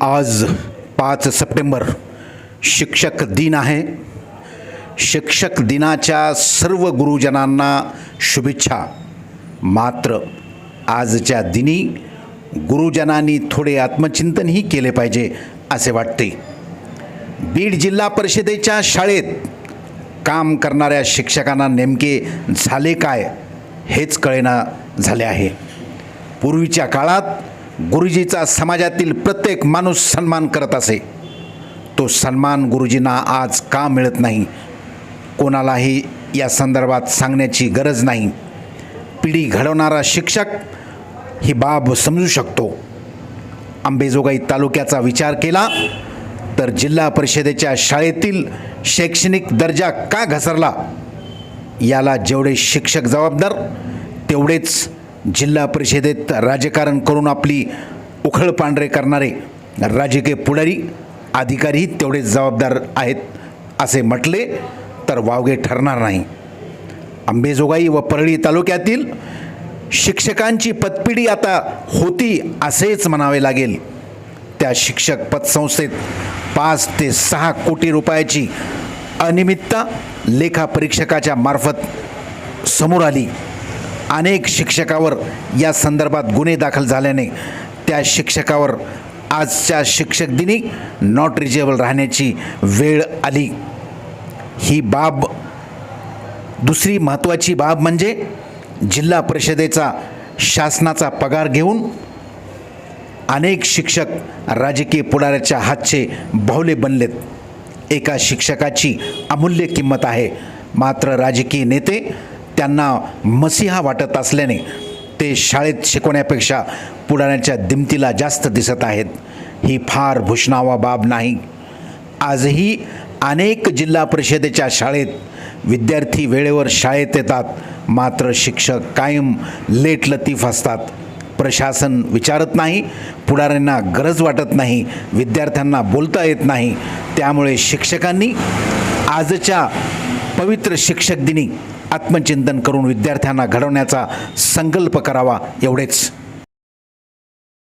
आज पाच सप्टेंबर शिक्षक दिन आहे. शिक्षक दिनाच्या सर्व गुरुजनांना शुभेच्छा. मात्र आजच्या दिनी गुरुजनांनी थोडे आत्मचिंतनही केले पाहिजे असे वाटते. बीड जिल्हा परिषदेच्या शाळेत काम करणाऱ्या शिक्षकांना नेमके झाले काय हेच कळेना झाले आहे. पूर्वीच्या काळात गुरुजीचा समाजातील प्रत्येक माणूस सन्मान करत असे. तो सन्मान गुरुजींना आज का मिळत नाही? कोणालाही या संदर्भात सांगण्याची गरज नाही. पिढी घडवणारा शिक्षक ही बाब समजू शकतो. अंबेजोगाई तालुक्याचा विचार केला तर जिल्हा परिषदेच्या शाळेतील शैक्षणिक दर्जा का घसरला? याला जेवढे शिक्षक जबाबदार तेवढेच जिल्हा परिषदेत राजकारण करून आपली उखळ पांढरे करणारे राजकीय पुढारी अधिकारीही तेवढेच जबाबदार आहेत असे म्हटले तर वावगे ठरणार नाही. अंबेजोगाई व परळी तालुक्यातील शिक्षकांची पतपिढी आता होती असेच म्हणावे लागेल. त्या शिक्षक पतसंस्थेत पाच ते सहा कोटी रुपयाची अनियमितता लेखापरीक्षकाच्या मार्फत समोर आली. अनेक शिक्षकावर या संदर्भात गुन्हे दाखल झाल्याने त्या शिक्षकावर आजच्या शिक्षक दिनी नॉट रिजेबल राहण्याची वेळ आली. ही बाब दुसरी महत्त्वाची बाब म्हणजे जिल्हा परिषदेचा शासनाचा पगार घेऊन अनेक शिक्षक राजकीय पुढाऱ्याच्या हातचे बाहुले बनलेत. एका शिक्षकाची अमूल्य किंमत आहे. मात्र राजकीय नेते त्यांना मसीहा वाटत असल्याने ते शाळेत शिकवण्यापेक्षा पुढाण्याच्या दिमतीला जास्त दिसत आहेत. ही फार भूषणावा बाब नाही. आजही अनेक जिल्हा परिषदेच्या शाळेत विद्यार्थी वेळेवर शाळेत येतात. मात्र शिक्षक कायम लेट लतीफ असतात. प्रशासन विचारत नाही पुढाऱ्यांना गरज वाटत नाही विद्यार्थ्यांना बोलता येत नाही. त्यामुळे शिक्षकांनी आजच्या पवित्र शिक्षक दिनी आत्मचिंतन करून विद्यार्थ्यांना घडवण्याचा संकल्प करावा एवढेच.